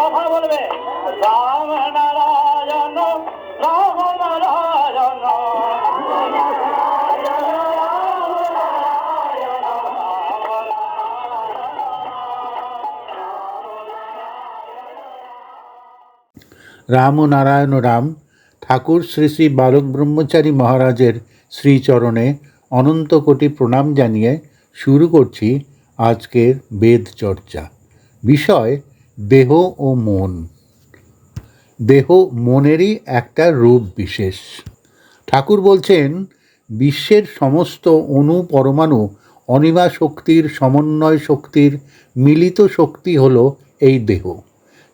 কথা বলবে। রাম ও নারায়ণ রাম ঠাকুর শ্রী শ্রী বালক ব্রহ্মচারী মহারাজের শ্রীচরণে অনন্ত কোটি প্রণাম জানিয়ে শুরু করছি আজকের বেদ চর্চা। বিষয়, দেহ ও মন। দেহ মনেরই একটা রূপ বিশেষ। ঠাকুর বলছেন, বিশ্বের সমস্ত অণু পরমাণু অনিমা শক্তির সমন্বয় শক্তির মিলিত শক্তি হলো এই দেহ।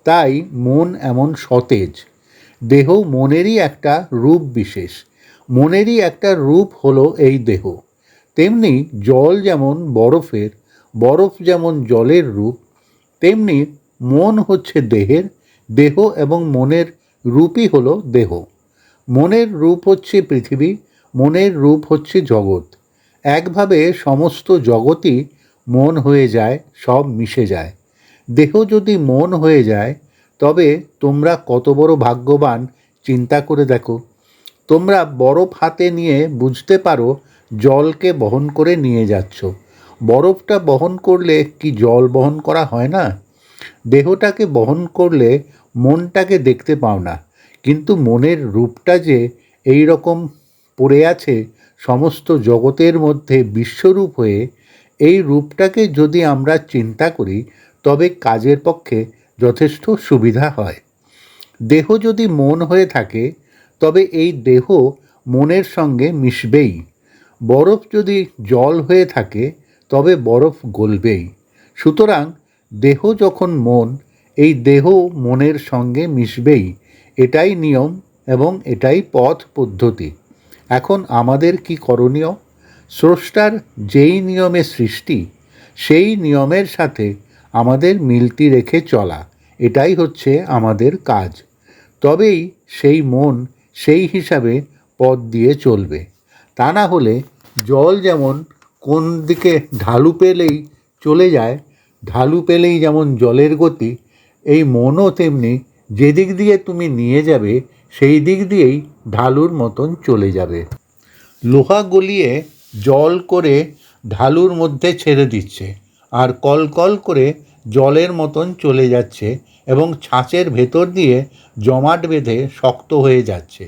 তাই মন এমন সতেজ। দেহ মনেরই একটা রূপ বিশেষ। মনেরই একটা রূপ হলো এই দেহ। তেমনি জল যেমন বরফের, বরফ যেমন জলের রূপ, তেমনি মন হচ্ছে দেহের। দেহ এবং মনের রূপই হলো দেহ। মনের রূপ হচ্ছে পৃথিবী, মনের রূপ হচ্ছে জগৎ। একভাবে সমস্ত জগতই মন হয়ে যায়, সব মিশে যায়। দেহ যদি মন হয়ে যায়, তবে তোমরা কত বড় ভাগ্যবান, চিন্তা করে দেখো। তোমরা বরফ হাতে নিয়ে বুঝতে পারো, জলকে বহন করে নিয়ে যাচ্ছ। বরফটা বহন করলে কি জল বহন করা হয় না? দেহটাকে বহন করলে মনটাকে দেখতে পাও না। কিন্তু মনের রূপটা যে এই রকম পড়ে আছে, সমস্ত জগতের মধ্যে বিশ্বরূপ হয়ে, এই রূপটাকে যদি আমরা চিন্তা করি তবে কাজের পক্ষে যথেষ্ট সুবিধা হয়। দেহ যদি মন হয়ে থাকে, তবে এই দেহ মনের সঙ্গে মিশবেই। বরফ যদি জল হয়ে থাকে, তবে বরফ গলবেই। সুতরাং দেহ যখন মন, এই দেহ মনের সঙ্গে মিশবেই। এটাই নিয়ম এবং এটাই পথ পদ্ধতি। এখন আমাদের কি করণীয়? স্রষ্টার যেই নিয়মে সৃষ্টি, সেই নিয়মের সাথে আমাদের মিলটি রেখে চলা। এটাই হচ্ছে আমাদের কাজ। তবেই সেই মন সেই হিসাবে পথ দিয়ে চলবে। তা না হলে জল যেমন কোন দিকে ঢালু পেলেই চলে যায়, ঢালু পেলেই যেমন জলের গতি, এই মনও তেমনি যেদিক দিয়ে তুমি নিয়ে যাবে, সেই দিক দিয়েই ঢালুর মতন চলে যাবে। লোহা গলিয়ে জল করে ঢালুর মধ্যে ছেড়ে দিচ্ছে। আর কল কল করে জলের মতন চলে যাচ্ছে এবং ছাঁচের ভেতর দিয়ে জমাট বেঁধে শক্ত হয়ে যাচ্ছে।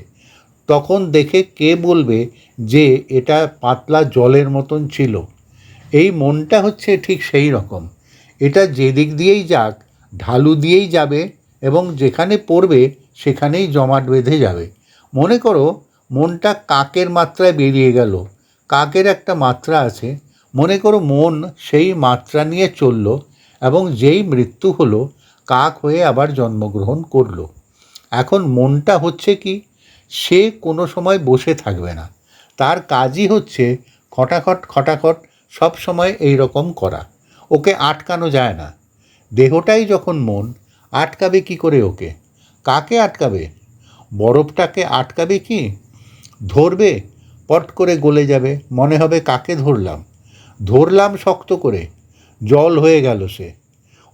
তখন দেখে কে বলবে যে এটা পাতলা জলের মতন ছিল। এই মনটা হচ্ছে ঠিক সেই রকম। এটা যেদিক দিয়েই যাক, ঢালু দিয়েই যাবে এবং যেখানে পড়বে সেখানেই জমাট বেঁধে যাবে। মনে করো মনটা কাকের মাত্রায় বেরিয়ে গেল। কাকের একটা মাত্রা আছে মনে করো মন সেই মাত্রা নিয়ে চলল এবং যেই মৃত্যু হলো, কাক হয়ে আবার জন্মগ্রহণ করল। এখন মনটা হচ্ছে কি, সে কোনো সময় বসে থাকবে না। তার কাজই হচ্ছে খটাখট খটাখট সব সময় এই রকম করা। ওকে আটকানো যায় না। দেহটাই যখন মন, আটকাবে কি করে ওকে? কাকে আটকাবে? বরফটাকে আটকাবে কি? ধরবে, পট করে গলে যাবে। মনে হবে কাকে ধরলাম। ধরলাম শক্ত করে। জল হয়ে গেল সে।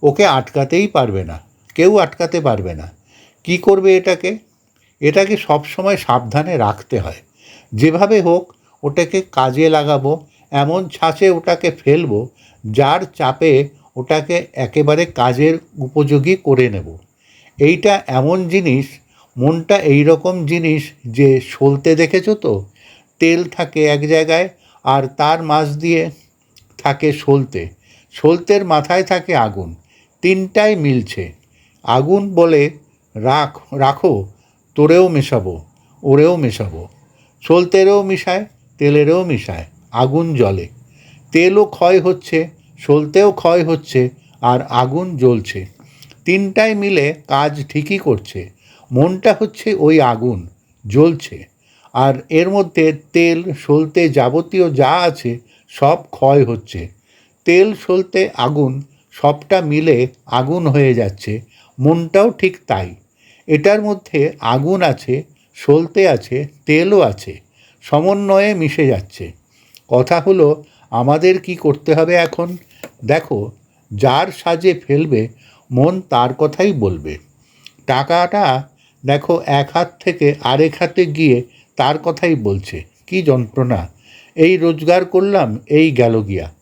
ওকে আটকাতেই পারবে না। কেউ আটকাতে পারবে না। কি করবে এটাকে? এটাকে সব সময় সাবধানে রাখতে হয়। যেভাবে হোক, ওটাকে কাজে লাগাবো। এমন ছাঁচে ওটাকে ফেলব, যার চাপে ওটাকে একেবারে কাজের উপযোগী করে নেব। এইটা এমন জিনিস, মনটা এই রকম জিনিস যে সলতে দেখেছ তো? তেল থাকে এক জায়গায় আর তার মাছ দিয়ে থাকে সলতে। সলতের মাথায় থাকে আগুন। তিনটাই মিলছে। আগুন বলে, রাখ, রাখো, তোরেও মেশাবো, ওরেও মেশাবো। সলতেরও মিশায়, তেলেরও মিশায়, আগুন জলে তেলও ক্ষয় হচ্ছে, সলতেও ক্ষয় হচ্ছে, আর আগুন জ্বলছে। তিনটায় মিলে কাজ ঠিকই করছে। মনটা হচ্ছে ওই আগুন, জ্বলছে। আর এর মধ্যে তেল, সলতে যাবতীয় যা আছে সব ক্ষয় হচ্ছে। তেল সলতে আগুন, সবটা মিলে আগুন হয়ে যাচ্ছে। মনটাও ঠিক তাই। এটার মধ্যে আগুন আছে, সলতে আছে, তেলও আছে। সমন্বয়ে মিশে যাচ্ছে। কথা হলো, আমাদের কি করতে হবে এখন? দেখো, যার সাজে ফেলবে, মন তার কথাই বলবে। টাকাটা দেখো, এক হাত থেকে আরেক হাতে গিয়ে তার কথাই বলছে। কি যন্ত্রণা! এই রোজগার করলাম, এই গেল গিয়া।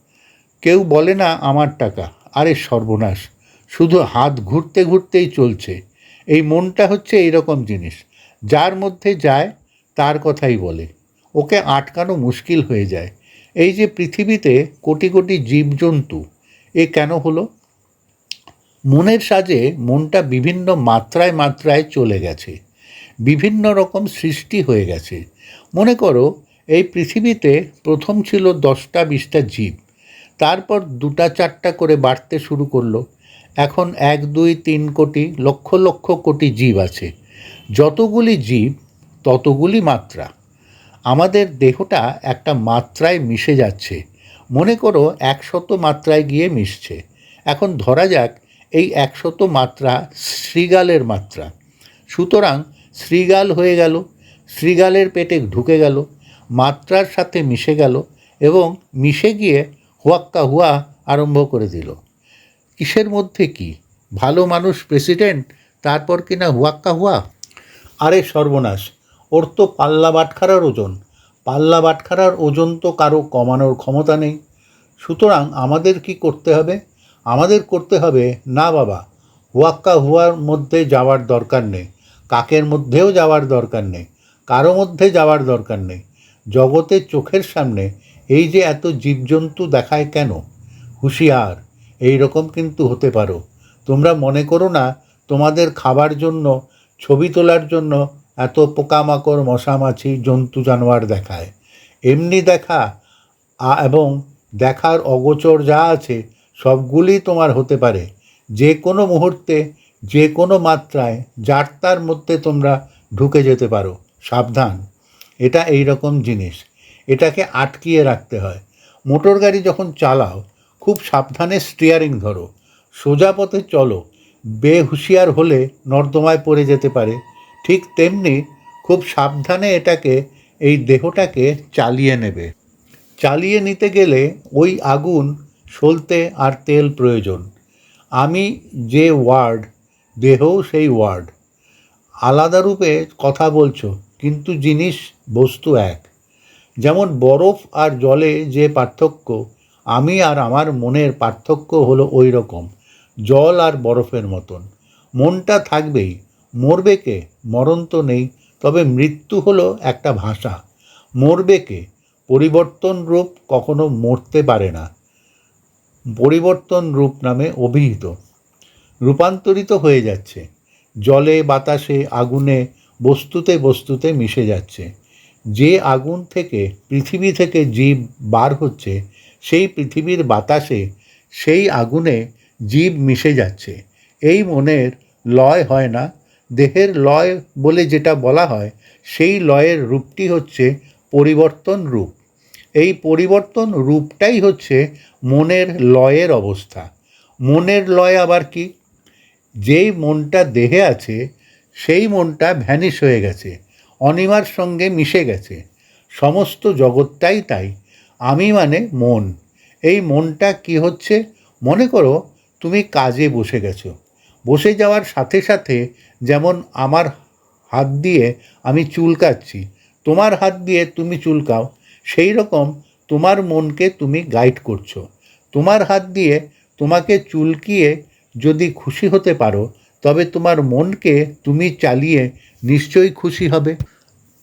কেউ বলে না আমার টাকা। আরে সর্বনাশ, শুধু হাত ঘুরতে ঘুরতেই চলছে। এই মনটা হচ্ছে এইরকম জিনিস। যার মধ্যে যায়, তার কথাই বলে। ওকে আটকানো মুশকিল হয়ে যায়। এই যে পৃথিবীতে কোটি কোটি জীবজন্তু, এ কেন হলো? মনের সাজে মনটা বিভিন্ন মাত্রায় মাত্রায় চলে গেছে। বিভিন্ন রকম সৃষ্টি হয়ে গেছে। মনে করো এই পৃথিবীতে প্রথম ছিল দশটা বিশটা জীব, তারপর দুটা চারটা করে বাড়তে শুরু করল। এখন এক, দুই, তিন কোটি, লক্ষ লক্ষ কোটি জীব আছে। যতগুলি জীব, ততগুলি মাত্রা। আমাদের দেহটা একটা মাত্রায় মিশে যাচ্ছে। মনে করো একশত মাত্রায় গিয়ে মিশছে। এখন ধরা যাক এই একশত মাত্রা শ্রীগালের মাত্রা। সুতরাং শ্রীগাল হয়ে গেল, শ্রীগালের পেটে ঢুকে গেল। মাত্রার সাথে মিশে গেল এবং মিশে গিয়ে হুয়াক্কা হুয়া আরম্ভ করে দিল। কিসের মধ্যে কি? ভালো মানুষ প্রেসিডেন্ট, তারপর কিনা হুয়াক্কা হুয়া? আরে সর্বনাশ, ওর তো পাল্লা বাটখারার ওজন। পাল্লা বাটখারার ওজন তো কারও কমানোর ক্ষমতা নেই। সুতরাং আমাদের কি করতে হবে? আমাদের করতে হবে, না বাবা, হুয়াক্কা হুয়ার মধ্যে যাওয়ার দরকার নেই। কাকের মধ্যেও যাওয়ার দরকার নেই। কারও মধ্যে যাওয়ার দরকার নেই। জগতের চোখের সামনে এই যে এত জীবজন্তু দেখায় কেন? হুঁশিয়ার। এই রকম কিন্তু হতে পারো। তোমরা মনে করো না, তোমাদের খাবার জন্য, ছবি তোলার জন্য এত পোকামাকড়, মশামাছি, জন্তু, জানোয়ার দেখায়। এমনি দেখা এবং দেখার অগোচর যা আছে, সবগুলি তোমার হতে পারে। যে কোনো মুহূর্তে, যে কোনো মাত্রায়, যার তার মধ্যে তোমরা ঢুকে যেতে পারো। সাবধান। এটা এই রকম জিনিস। এটাকে আটকিয়ে রাখতে হয়। মোটর গাড়ি যখন চালাও, খুব সাবধানে স্টিয়ারিং ধরো। সোজা পথে চলো। বেহুঁশিয়ার হলে নর্দমায় পড়ে যেতে পারে। ঠিক তেমনি খুব সাবধানে এটাকে, এই দেহটাকে চালিয়ে নেবে। চালিয়ে নিতে গেলে ওই আগুন সলতে আর তেল প্রয়োজন। আমি যে ওয়ার্ড, দেহও সেই ওয়ার্ড। আলাদা রূপে কথা বলছো, কিন্তু জিনিস বস্তু এক। যেমন বরফ আর জলে যে পার্থক্য, আমি আর আমার মনের পার্থক্য হলো ওই রকম, জল আর বরফের মতন। মনটা থাকবেই, মরবে কে? মরণ তো নেই, তবে মৃত্যু হলো একটা ভাষা। মরবে কে? পরিবর্তন রূপ কখনো মরতে পারে না। পরিবর্তন রূপ নামে অভিহিত। রূপান্তরিত হয়ে যাচ্ছে। জলে, বাতাসে, আগুনে, বস্তুতে বস্তুতে মিশে যাচ্ছে। যে আগুন থেকে, পৃথিবী থেকে জীব বার হচ্ছে, সেই পৃথিবীর বাতাসে সেই আগুনে জীব মিশে যাচ্ছে। এই মনের লয় হয় না। দেহের লয় বলে যেটা বলা হয়, সেই লয়ের রূপটি হচ্ছে পরিবর্তন রূপ। এই পরিবর্তন রূপটাই হচ্ছে মনের লয়ের অবস্থা। মনের লয় আবার কি? যেই মনটা দেহে আছে, সেই মনটা ভ্যানিশ হয়ে গেছে। অনিমার সঙ্গে মিশে গেছে। সমস্ত জগৎটাই তাই। আমি মানে মন। এই মনটা কি হচ্ছে? মনে করো, তুমি কাজে বসে গেছো। বসে যাওয়ার সাথে সাথে যেমন আমার হাত দিয়ে আমি চুলকাচ্ছি তোমার হাত দিয়ে তুমি চুলকাও সেই রকম তোমার মনকে তুমি গাইড করছ। তোমার হাত দিয়ে তোমাকে চুলকিয়ে যদি খুশি হতে পারো, তবে তোমার মনকে তুমি চালিয়ে নিশ্চয়ই খুশি হবে।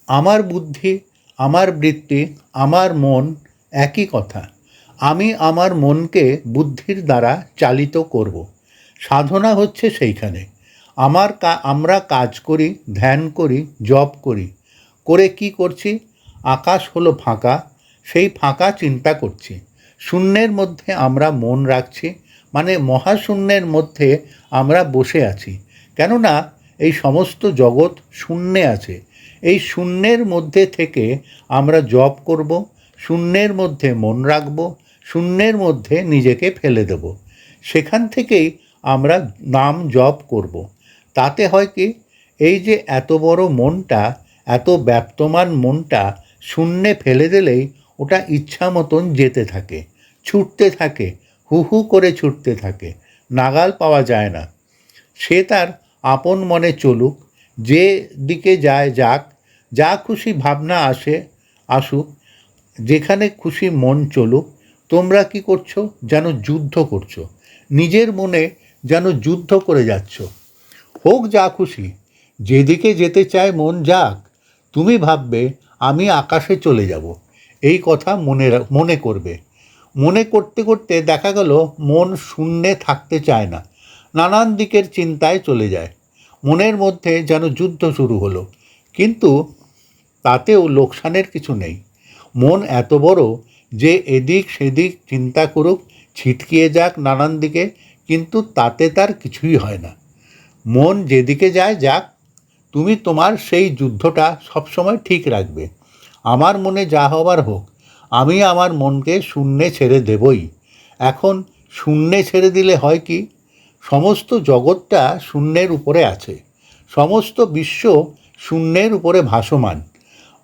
আমার বুদ্ধি, আমার বৃত্তি, আমার মন একই কথা। আমি আমার মনকে বুদ্ধির দ্বারা চালিত করব। সাধনা হচ্ছে সেইখানে। আমার কা, আমরা কাজ করি, ধ্যান করি, জপ করি। করে কি করছি? আকাশ হলো ফাঁকা, সেই ফাঁকা চিন্তা করছি। শূন্যের মধ্যে আমরা মন রাখছি মানে মহাশূন্যের মধ্যে আমরা বসে আছি। কেননা এই সমস্ত জগৎ শূন্যে আছে। এই শূন্যের মধ্যে থেকে আমরা জপ করব, শূন্যের মধ্যে মন রাখব, শূন্যের মধ্যে নিজেকে ফেলে দেব। সেখান থেকেই আমরা নাম জপ করব। তাতে হয় কি, এই যে এত বড় মনটা, এত ব্যপ্তমান মনটা শূন্যে ফেলে দিলেই ওটা ইচ্ছা মতন যেতে থাকে, ছুটতে থাকে, হু হু করে ছুটতে থাকে, নাগাল পাওয়া যায় না। সে তার আপন মনে চলুক, যে দিকে যায় যাক, যা খুশি ভাবনা আসে, আসুক, যেখানে খুশি মন চলুক, তোমরা কি করছ? যেন যুদ্ধ করছ। নিজের মনে যেন যুদ্ধ করে যাচ্ছ। হোক যা খুশি, যেদিকে যেতে চায় মন যাক, তুমি ভাববে, আমি আকাশে চলে যাব। এই কথা মনে মনে করবে। মনে করতে করতে দেখা গেল, মন শূন্যে থাকতে চায় না। নানান দিকের চিন্তায় চলে যায়। মনের মধ্যে যেন যুদ্ধ শুরু হলো। কিন্তু তাতেও লোকসানের কিছু নেই। মন এত বড় যে এদিক সেদিক চিন্তা করুক, ছিটকিয়ে যাক নানান দিকে, কিন্তু তাতে তার কিছুই হয় না। মন যেদিকে যায়, যাক, তুমি তোমার সেই যুদ্ধটা সবসময় ঠিক রাখবে। আমার মনে যা হবার হোক, আমি আমার মনকে শূন্যে ছেড়ে দেবই। এখন শূন্যে ছেড়ে দিলে হয় কি? সমস্ত জগৎটা শূন্যের উপরে আছে। সমস্ত বিশ্ব শূন্যের উপরে ভাসমান।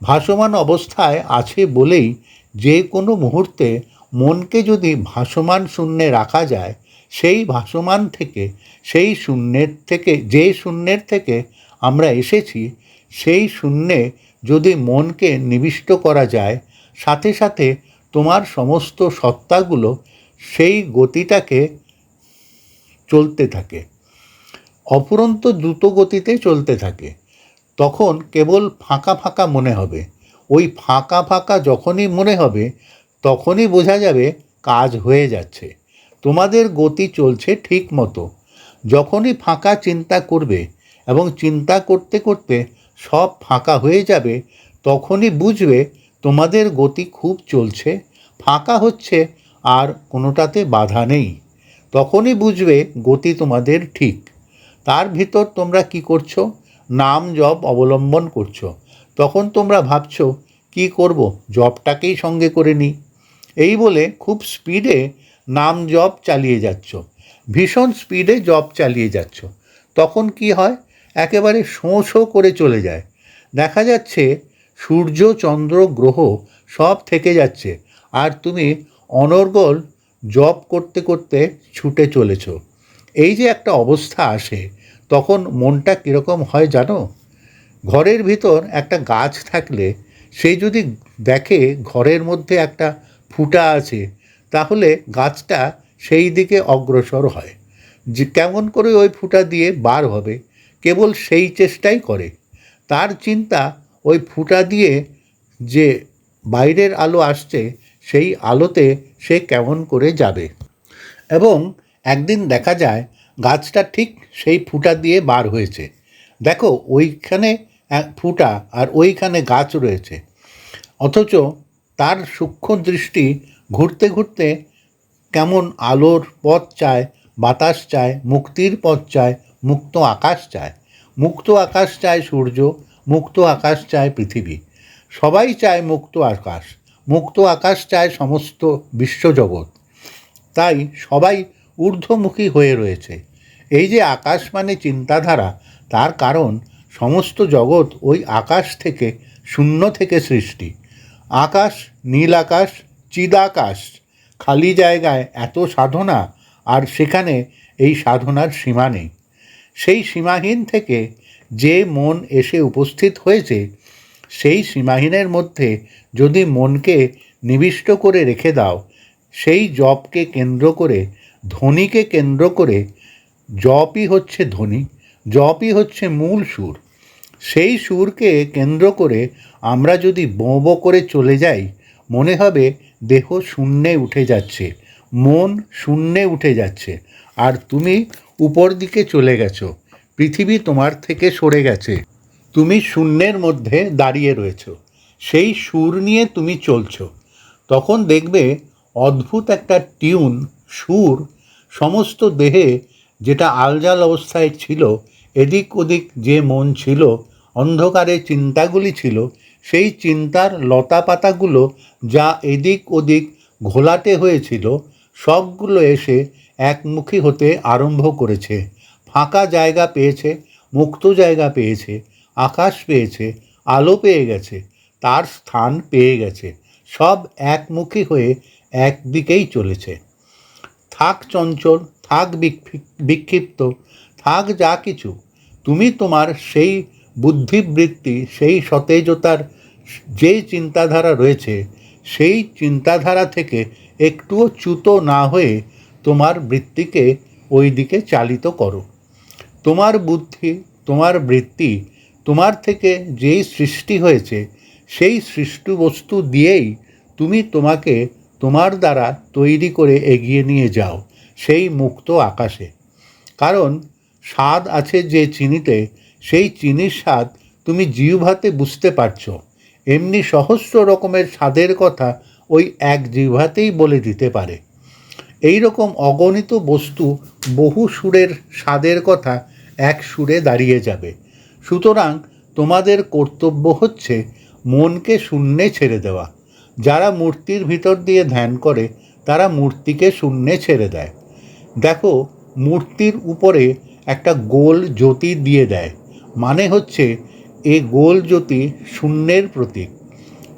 ভাসমান অবস্থায় আছে বলেই যে কোনো মুহূর্তে মনকে যদি ভাসমান শূন্যে রাখা যায়, সেই ভাসমান থেকে, সেই শূন্যের থেকে, যে শূন্যের থেকে আমরা এসেছি, সেই শূন্যে যদি মনকে নিবিষ্ট করা যায়, সাথে সাথে তোমার সমস্ত সত্তাগুলো সেই গতিটাকে চলতে থাকে। অফুরন্ত দ্রুত গতিতে চলতে থাকে। তখন কেবল ফাঁকা ফাঁকা মনে হবে। ওই ফাঁকা ফাঁকা যখনই মনে হবে, তখনই বোঝা যাবে কাজ হয়ে যাচ্ছে। তোমাদের গতি চলছে ঠিক মতো। যখনই ফাঁকা চিন্তা করবে এবং চিন্তা করতে করতে সব ফাঁকা হয়ে যাবে, তখনই বুঝবে তোমাদের গতি খুব চলছে। ফাঁকা হচ্ছে আর কোনোটাতে বাধা নেই। তখনই বুঝবে গতি তোমাদের ঠিক। তার ভিতর তোমরা কি করছ? নাম জপ অবলম্বন করছ। তখন তোমরা ভাবছ, কি করব? জবটাকেই সঙ্গে করে নিই এই বলে খুব স্পিডে নাম জপ চালিয়ে যাচ্ছ। ভীষণ স্পিডে জব চালিয়ে যাচ্ছ। তখন কি হয়? একেবারে শোঁ শোঁ করে চলে যায়। দেখা যাচ্ছে, সূর্য, চন্দ্র, গ্রহ সব থেকে যাচ্ছে। আর তুমি অনর্গল জব করতে করতে ছুটে চলেছ। এই যে একটা অবস্থা আসে, তখন মনটা কীরকম হয় জানো? ঘরের ভিতর একটা গাছ থাকলে সে যদি দেখে ঘরের মধ্যে একটা ফুটা আছে, তাহলে গাছটা সেই দিকে অগ্রসর হয়। যে কেমন করে ওই ফুটা দিয়ে বার হবে, কেবল সেই চেষ্টাই করে। তার চিন্তা ওই ফুটা দিয়ে যে বাইরের আলো আসছে, সেই আলোতে সে কেমন করে যাবে। এবং একদিন দেখা যায়, গাছটা ঠিক সেই ফুটা দিয়ে বার হয়েছে। দেখো, ওইখানে ফুটা আর ওইখানে গাছ রয়েছে। অথচ তার সূক্ষ্ম দৃষ্টি ঘুরতে ঘুরতে কেমন আলোর পথ চায়, বাতাস চায়, মুক্তির পথ চায়, মুক্ত আকাশ চায়। মুক্ত আকাশ চায় সূর্য, মুক্ত আকাশ চায় পৃথিবী। সবাই চায় মুক্ত আকাশ। মুক্ত আকাশ চায় সমস্ত বিশ্বজগৎ। তাই সবাই ঊর্ধ্বমুখী হয়ে রয়েছে। এই যে আকাশ মানে চিন্তাধারা, তার কারণ সমস্ত জগৎ ওই আকাশ থেকে, শূন্য থেকে সৃষ্টি। আকাশ, নীল আকাশ চিদাকাশ খালি জায়গায় এত সাধনা, আর সেখানে এই সাধনার সীমা নেই। সেই সীমাহীন থেকে যে মন এসে উপস্থিত হয়েছে সেই সীমাহীনের মধ্যে যদি মনকে নিবিষ্ট করে রেখে দাও, সেই জপকে কেন্দ্র করে, ধ্বনিকে কেন্দ্র করে, জপই হচ্ছে ধ্বনি, জপই হচ্ছে মূল সুর। সেই সুরকে কেন্দ্র করে আমরা যদি বোঁ করে চলে যাই, মনে হবে দেহ শূন্যে উঠে যাচ্ছে, মন শূন্যে উঠে যাচ্ছে, আর তুমি উপর দিকে চলে গেছো, পৃথিবী তোমার থেকে সরে গেছে। তুমি শূন্যের মধ্যে দাঁড়িয়ে রয়েছো। সেই সুর নিয়ে তুমি চলছ। তখন দেখবে অদ্ভুত একটা টিউন, সুর, সমস্ত দেহে যেটা আলজাল অবস্থায় ছিল, এদিক ওদিক যে মন ছিল, অন্ধকারে চিন্তাগুলি ছিল, সেই চিন্তার লতা পাতাগুলো যা এদিক ওদিক ঘোলাটে হয়েছিল, সবগুলো এসে একমুখী হতে আরম্ভ করেছে। ফাঁকা জায়গা পেয়েছে, মুক্ত জায়গা পেয়েছে। আকাশ পেয়েছে, আলো পেয়ে গেছে, তার স্থান পেয়ে গেছে, সব একমুখী হয়ে একদিকেই চলেছে। থাক চঞ্চল, থাক বিক্ষিপ্ত, থাক যা কিছু, তুমি তোমার সেই বুদ্ধিবৃত্তি, সেই সতেজতার যে চিন্তাধারা রয়েছে, সেই চিন্তাধারা থেকে একটুও চ্যুত না হয়ে তোমার বৃত্তিকে ওই দিকে চালিত করো। তোমার বুদ্ধি, তোমার বৃত্তি তোমার থেকে যেই সৃষ্টি হয়েছে, সেই সৃষ্টি বস্তু দিয়েই তুমি তোমাকে তোমার দ্বারা তৈরি করে এগিয়ে নিয়ে যাও, সেই মুক্ত আকাশে। কারণ স্বাদ আছে যে চিনিতে, সেই চিনির স্বাদ তুমি জিহ্বাতে বুঝতে পারছ। এমনি সহস্র রকমের স্বাদের কথা ওই এক জিহ্বাতেই বলে দিতে পারে। এই রকম অগণিত বস্তু বহু সুরের স্বাদের কথা এক সুরে দাঁড়িয়ে যাবে। সুতরাং তোমাদের কর্তব্য হচ্ছে মনকে শূন্যে ছেড়ে দেওয়া। যারা মূর্তির ভিতর দিয়ে ধ্যান করে, তারা মূর্তিকে শূন্যে ছেড়ে দেয়। দেখো, মূর্তির উপরে একটা গোল জ্যোতি দিয়ে দেয়। মানে হচ্ছে, এ গোল জ্যোতি শূন্যের প্রতীক।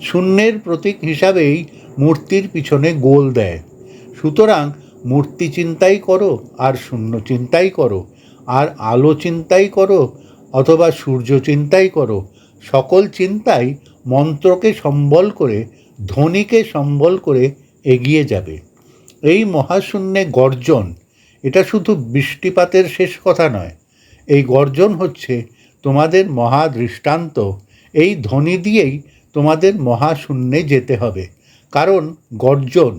শূন্যের প্রতীক হিসাবেই মূর্তির পিছনে গোল দেয়। সুতরাং মূর্তি চিন্তাই করো, আর শূন্য চিন্তাই করো, আর আলো চিন্তাই করো অথবা সূর্য চিন্তাই করো, সকল চিন্তাই মন্ত্রকে সম্বল করে, ধ্বনিকে সম্বল করে এগিয়ে যাবে। এই মহাশূন্যে গর্জন, এটা শুধু বৃষ্টিপাতের শেষ কথা নয়, এই গর্জন হচ্ছে তোমাদের মহা দৃষ্টান্ত, এই ধ্বনি দিয়েই তোমাদের মহাশূন্যে যেতে হবে। কারণ গর্জন,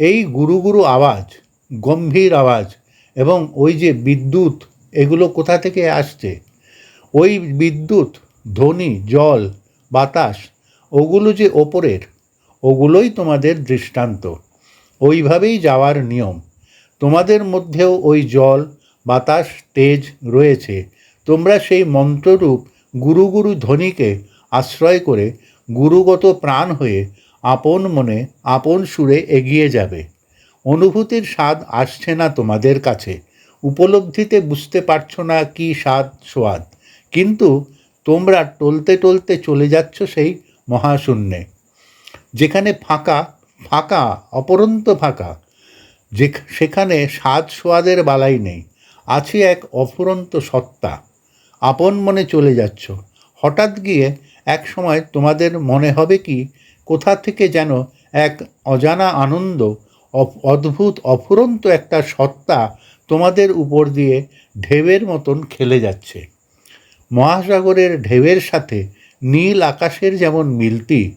এই গুরু গুরু আওয়াজ, গম্ভীর আওয়াজ এবং ওই যে বিদ্যুৎ, এগুলো কোথা থেকে আসছে? ওই বিদ্যুৎ, ধ্বনি, জল, বাতাস, ওগুলো যে ওপরের, ওগুলোই তোমাদের দৃষ্টান্ত। ওইভাবেই যাওয়ার নিয়ম। তোমাদের মধ্যেও ওই জল, বাতাস, তেজ রয়েছে। তোমরা সেই মন্ত্ররূপ গুরু গুরু ধ্বনিকে আশ্রয় করে গুরুগত প্রাণ হয়ে আপন মনে, আপন সুরে এগিয়ে যাবে। অনুভূতির স্বাদ আসছে না তোমাদের কাছে। উপলব্ধিতে বুঝতে পারছ না কি স্বাদ সোয়াদ কিন্তু তোমরা টলতে টলতে চলে যাচ্ছ সেই মহাশূন্যে। যেখানে ফাঁকা ফাঁকা, অপরন্ত ফাঁকা, যে, সেখানে স্বাদ সোয়াদের বালাই নেই। আছে এক অফুরন্ত সত্তা। আপন মনে চলে যাচ্ছ। হঠাৎ গিয়ে এক সময় তোমাদের মনে হবে কি, কোথা থেকে যেন এক অজানা আনন্দ অদ্ভুত, অফুরন্ত একটা সত্তা তোমাদের উপর দিয়ে ঢেউয়ের মতন খেলে যাচ্ছে। মহাসাগরের ঢেউয়ের সাথে নীল আকাশের যেমন মিলতি,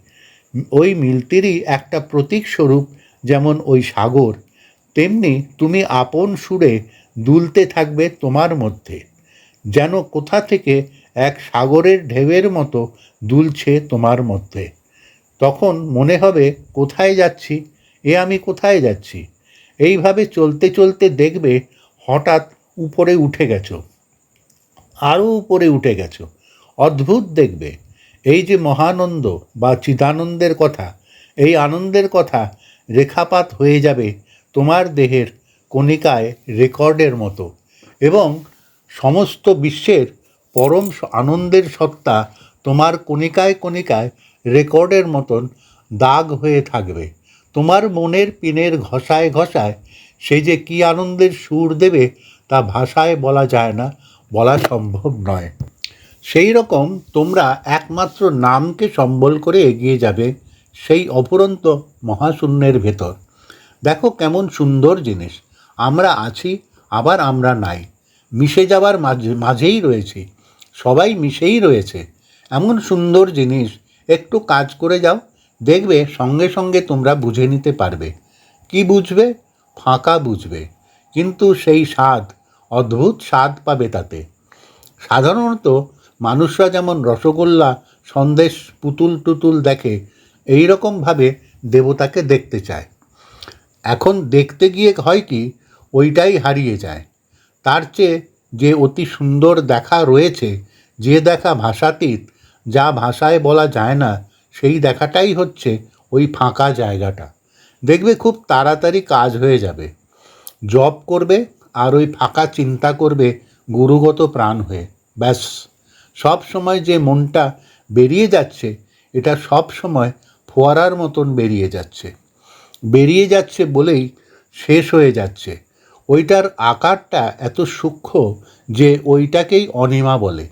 ওই মিলতিরই একটা প্রতীক স্বরূপ যেমন ওই সাগর, তেমনি তুমি আপন সুরে দুলতে থাকবে তোমার মধ্যে, যেন কোথা থেকে এক সাগরের ঢেউয়ের মতো দুলছে তোমার মধ্যে। তখন মনে হবে, কোথায় যাচ্ছি? এ আমি কোথায় যাচ্ছি? এইভাবে চলতে চলতে দেখবে হঠাৎ উপরে উঠে গেছো। আরও উপরে উঠে গেছো। অদ্ভুত দেখবে। এই যে মহানন্দ বা চিদানন্দের কথা, এই আনন্দের কথা রেখাপাত হয়ে যাবে তোমার দেহের কণিকায় রেকর্ডের মতো এবং সমস্ত বিশ্বের পরম আনন্দের সত্তা তোমার কণিকায় কণিকায় রেকর্ডের মতন দাগ হয়ে থাকবে। তোমার মনের পিনের ঘষায় ঘষায় সে যে কী আনন্দের সুর দেবে তা ভাষায় বলা যায় না। বলা সম্ভব নয়। সেই রকম তোমরা একমাত্র নামকে সম্বল করে এগিয়ে যাবে সেই অফুরন্ত মহাশূন্যের ভেতর। দেখো কেমন সুন্দর জিনিস। আমরা আছি, আবার আমরা নাই। মিশে যাবার মাঝে, মাঝেই রয়েছি। সবাই মিশেই রয়েছে। এমন সুন্দর জিনিস। একটু কাজ করে যাও। দেখবে সঙ্গে সঙ্গে তোমরা বুঝে নিতে পারবে। কি বুঝবে? ফাঁকা বুঝবে। কিন্তু সেই স্বাদ অদ্ভুত স্বাদ পাবে তাতে। সাধারণত মানুষরা যেমন রসগোল্লা, সন্দেশ, পুতুল টুতুল দেখে এই রকমভাবে দেবতাকে দেখতে চায়। এখন দেখতে গিয়ে হয় কি, ওইটাই হারিয়ে যায়। তার চেয়ে যে অতি সুন্দর দেখা রয়েছে, যে দেখা ভাষাতীত, যা ভাষায় বলা যায় না, সেই দেখাটাই হচ্ছে ওই ফাঁকা জায়গাটা। দেখবে খুব তাড়াতাড়ি কাজ হয়ে যাবে। জব করবে আর ওই ফাঁকা চিন্তা করবে গুরুগত প্রাণ হয়ে। ব্যাস, সব সময় যে মনটা বেরিয়ে যাচ্ছে, এটা সব সময় ফোয়ারার মতন বেরিয়ে যাচ্ছে। বেরিয়ে যাচ্ছে বলেই শেষ হয়ে যাচ্ছে। ওইটার আকারটা এত সূক্ষ্ম যে ওইটাকেই অনিমা বলে।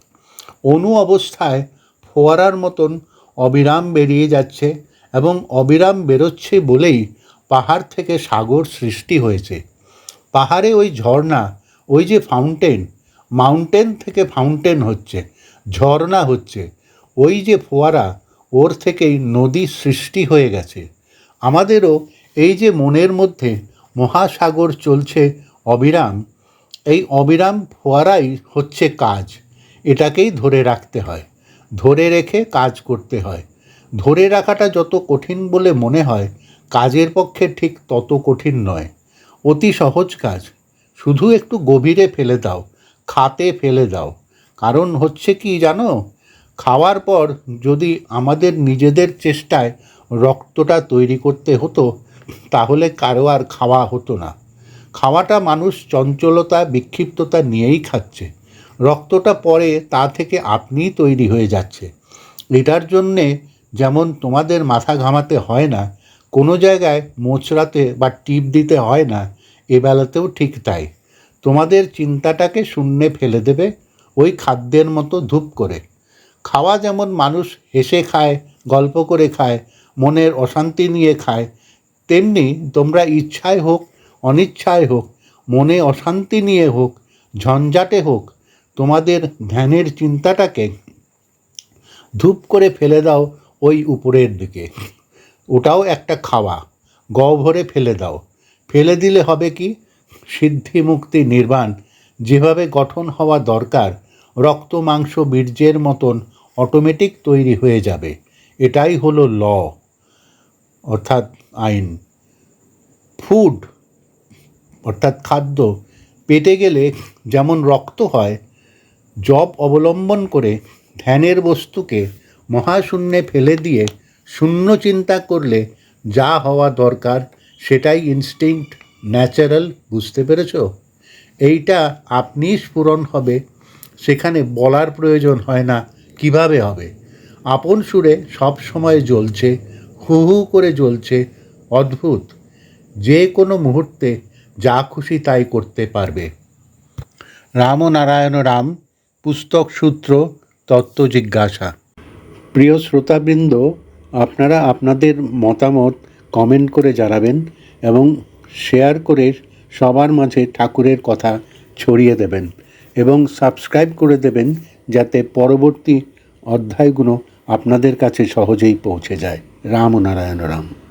অনু অবস্থায় ফোয়ারার মতন অবিরাম বেরিয়ে যাচ্ছে এবং অবিরাম বেরোচ্ছে বলেই পাহাড় থেকে সাগর সৃষ্টি হয়েছে। পাহাড়ে ওই ঝর্ণা, ওই যে ফাউন্টেন মাউন্টেন থেকে ফাউন্টেন হচ্ছে, ঝর্ণা হচ্ছে, ওই যে ফোয়ারা, ওর থেকেই নদী সৃষ্টি হয়ে গেছে। আমাদেরও এই যে মনের মধ্যে মহাসাগর চলছে অবিরাম, এই অবিরাম ফোয়ারাই হচ্ছে কাজ, এটাকেই ধরে রাখতে হয়, ধরে রেখে কাজ করতে হয়। ধরে রাখাটা যত কঠিন বলে মনে হয়, কাজের পক্ষে ঠিক তত কঠিন নয়। অতি সহজ কাজ। শুধু একটু গভীরে ফেলে দাও, খাতে ফেলে দাও। কারণ হচ্ছে কি জানো? খাওয়ার পর যদি আমাদের নিজেদের চেষ্টায় রক্তটা তৈরি করতে হতো, তাহলে কারও আর খাওয়া হতো না। খাওয়াটা মানুষ চঞ্চলতা, বিক্ষিপ্ততা নিয়েই খাচ্ছে। রক্তটা পরে তা থেকে আপনিই তৈরি হয়ে যাচ্ছে। এটার জন্যে যেমন তোমাদের মাথা ঘামাতে হয় না কোনো জায়গায় মোচড়াতে বা টিপ দিতে হয় না এবেলাতেও ঠিক তাই। তোমাদের চিন্তাটাকে শূন্যে ফেলে দেবে, ওই খাদ্যের মতো ধূপ করে। খাওয়া যেমন মানুষ হেসে খায়, গল্প করে খায়, মনের অশান্তি নিয়ে খায়, তেমনি তোমরা ইচ্ছায় হোক, অনিচ্ছায় হোক, মনে অশান্তি নিয়ে হোক, ঝঞ্ঝাটে হোক, তোমাদের ধ্যানের চিন্তাটাকে ধূপ করে ফেলে দাও ওই উপরের দিকে। ওটাও একটা খাওয়া। গহ্বরে ফেলে দাও। ফেলে দিলে হবে কি? সিদ্ধি মুক্তি নির্বাণ। যেভাবে গঠন হওয়া দরকার, রক্ত, মাংস, বীর্যের মতন অটোমেটিক তৈরি হয়ে যাবে। এটাই হলো ল। অর্থাৎ আইন। ফুড অর্থাৎ খাদ্য। পেটে গেলে যেমন রক্ত হয় জব অবলম্বন করে ধ্যানের বস্তুকে মহাশূন্যে ফেলে দিয়ে শূন্য চিন্তা করলে যা হওয়া দরকার সেটাই ইনস্টিংক্ট ন্যাচারাল বুঝতে পেরেছ? এইটা আপনি স্ফুরণ হবে, সেখানে বলার প্রয়োজন হয় না কীভাবে হবে। আপন সুরে সব সময় জ্বলছে, হু হু করে জ্বলছে, অদ্ভুত। যে কোনো মুহূর্তে যা খুশি তাই করতে পারবে। রামনারায়ণ রাম, পুস্তক সূত্র, তত্ত্ব জিজ্ঞাসা। প্রিয় শ্রোতাবৃন্দ আপনারা আপনাদের মতামত কমেন্ট করে জানাবেন এবং শেয়ার করে সবার মাঝে ঠাকুরের কথা ছড়িয়ে দেবেন এবং সাবস্ক্রাইব করে দেবেন যাতে পরবর্তী অধ্যায়গুলো আপনাদের কাছে সহজেই পৌঁছে যায়। রাম নারায়ণ রাম।